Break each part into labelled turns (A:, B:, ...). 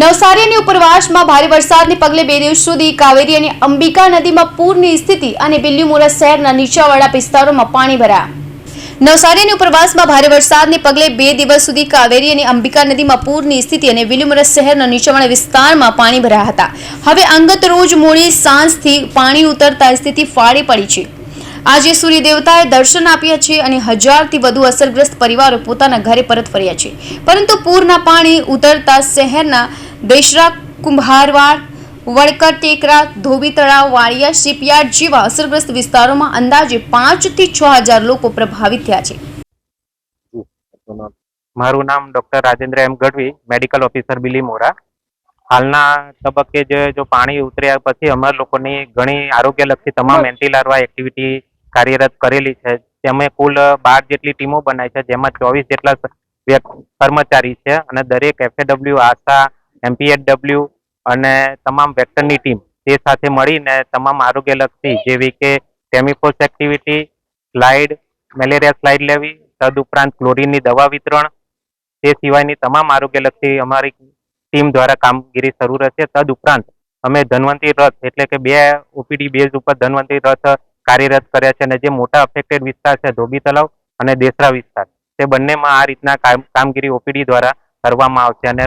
A: નવસારીની ઉપરવાસમાં ભારે વરસાદને પગલે બે દિવસ સુધી કાવેરી અને અંબિકા નદીમાં પૂરની સ્થિતિ અને બિલ્લીમોરા શહેરના નીચાવાળા વિસ્તારોમાં પાણી ભરાયા. નવસારીની ઉપરવાસમાં ભારે વરસાદને પગલે બે દિવસ સુધી કાવેરી અને અંબિકા નદીમાં પૂરની સ્થિતિ અને બિલ્લીમોરા શહેરના નીચાવાળા વિસ્તારમાં પાણી ભરાયા હતા. હવે અંગત રોજ મોડી સાંજથી પાણી ઉતરતા સ્થિતિ ફાળી પડી છે. આજે સૂર્ય દેવતાએ દર્શન આપ્યા છે અને હજારથી વધુ અસરગ્રસ્ત પરિવારો પોતાના ઘરે પરત ફર્યા છે. પરંતુ પૂરના પાણી ઉતરતા શહેરના દેશરા કુંભારવાડ વડકર ટેકરા ધોબી તળાવ વાળિયા શિપયાર્ડ જેવા અસરગ્રસ્ત વિસ્તારોમાં અંદાજે પાંચથી છ હજાર લોકો પ્રભાવિત થયા છે.
B: મારું નામ doctor Rajendra M Gadhvi medical officer Bilimora. હાલના તબક્કે જે જો પાણી ઉતર્યા પછી અમારા લોકોની ઘણી આરોગ્યલક્ષી તમામ એન્ટી લાર્વા એક્ટિવિટી કાર્યરત કરેલી છે. તેમે કુલ બાર જેટલી ટીમો બનાવી છે, જેમાં ચોવીસ જેટલા કર્મચારી છે અને દરેક એફએડબલ્યુ આશા એમપીએડબલ્યુ અને તમામ વેક્ટરની ટીમ તે સાથે મળીને તમામ આરોગ્યલક્ષી જેવી કે temephos activity, slide, malaria slide લેવી, તદુપરાંત ક્લોરીનની દવા વિતરણ તે સિવાયની તમામ આરોગ્યલક્ષી અમારી ટીમ દ્વારા કામગીરી શરૂ રહેશે. તદુપરાંત અમે ધન્વંતરી રથ એટલે કે બે ઓપીડી બેઝ ઉપર ધન્વંતરી રથ કાર્યરત કર્યા છે અને જે મોટા અફેક્ટેડ વિસ્તાર છે ધોબી તલાવ અને દેસરા વિસ્તાર તે બંનેમાં આ રીતના કામગીરી ઓપીડી દ્વારા કરવામાં આવશે અને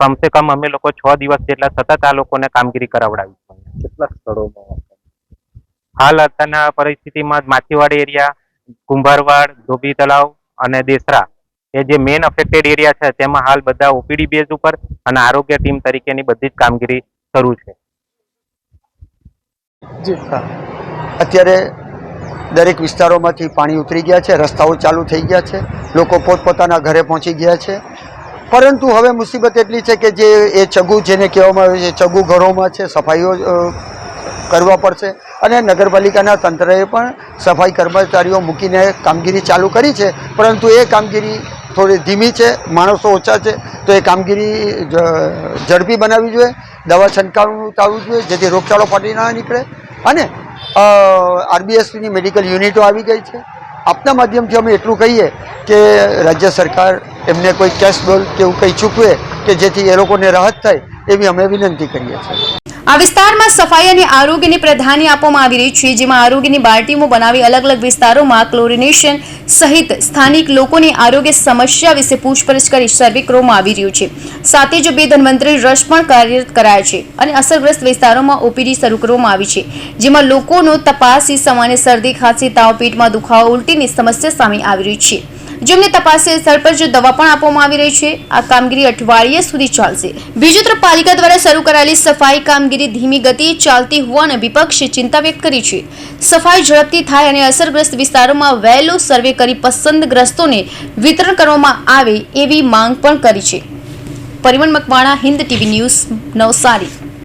B: કમસે કમ અમે લોકો છ દિવસ જેટલા સતત આ લોકોને કામગીરી કરાવડાવી
C: કેટલા સ્થળોમાં
B: હાલ અત્યારના પરિસ્થિતિમાં માછીવાડ એરિયા કુંભારવાડ ધોબી તલાવ અને દેસરા એ જે મેઇન અફેક્ટેડ એરિયા છે તેમાં હાલ બધા ઓપીડી બેઝ ઉપર અને આરોગ્ય ટીમ તરીકેની બધી જ કામગીરી શરૂ છે.
D: અત્યારે દરેક વિસ્તારોમાંથી પાણી ઉતરી ગયા છે, રસ્તાઓ ચાલુ થઈ ગયા છે, લોકો પોતપોતાના ઘરે પહોંચી ગયા છે. પરંતુ હવે મુસીબત એટલી છે કે જે એ ચગુ જેને કહેવામાં આવે છે ચગુ ઘરોમાં છે, સફાઈઓ કરવા પડશે. અને નગરપાલિકાના તંત્રએ પણ સફાઈ કર્મચારીઓ મૂકીને કામગીરી ચાલુ કરી છે. પરંતુ એ કામગીરી થોડી ધીમી છે, માણસો ઓછા છે, તો એ કામગીરી ઝડપી બનાવવી જોઈએ, દવા છંટકાવનું ચાલવું જોઈએ, જેથી રોગચાળો ફાટી ના નીકળે. અને આરબીએસની મેડિકલ યુનિટો આવી ગઈ છે. આપના માધ્યમથી અમે એટલું કહીએ કે રાજ્ય સરકાર એમને કોઈ કેશ ડોલ કે એવું કંઈ ચૂકવે કે જેથી એ લોકોને રાહત થાય એવી અમે વિનંતી કરીએ છીએ.
A: આ વિસ્તારમાં સફાઈ અને આરોગ્યને પ્રાધાન્ય આપવામાં આવી રહી છે, જેમાં આરોગ્યની બાલટીઓ બનાવી અલગ અલગ વિસ્તારોમાં ક્લોરિનેશન સહિત સ્થાનિક લોકોની આરોગ્ય સમસ્યા વિશે પૂછપરછ કરી સર્વે કરવામાં આવી રહ્યું છે. સાથે જ બે ધન્વંતરી રસ પણ કાર્યરત કરાયા છે અને અસરગ્રસ્ત વિસ્તારોમાં ઓપીડી શરૂ કરવામાં આવી છે, જેમાં લોકોનો તપાસી, સામાન્ય શરદી, ખાંસી તાવ પેટમાં દુખાવો ઉલટીની સમસ્યા સામે આવી રહી છે. જેમને તપાસે સ્થળ પર જો દવા પણ આપવામાં આવી રહી છે, આ કામગીરી અઠવાડિયા સુધી ચાલશે. બીજી તરફ પાલિકા દ્વારા શરૂ કરાયેલી સફાઈ કામગીરી ધીમી ગતિએ ચાલતી હોવાને વિપક્ષે ચિંતા વ્યક્ત કરી છે. સફાઈ ઝડપથી થાય અને અસરગ્રસ્ત વિસ્તારોમાં વહેલો સર્વે કરી પસંદગ્રસ્તોને વિતરણ કરવામાં આવે એવી માંગ પણ કરી છે. પરિવહન મકવાણા, હિન્દ ટીવી ન્યૂઝ નવસારી.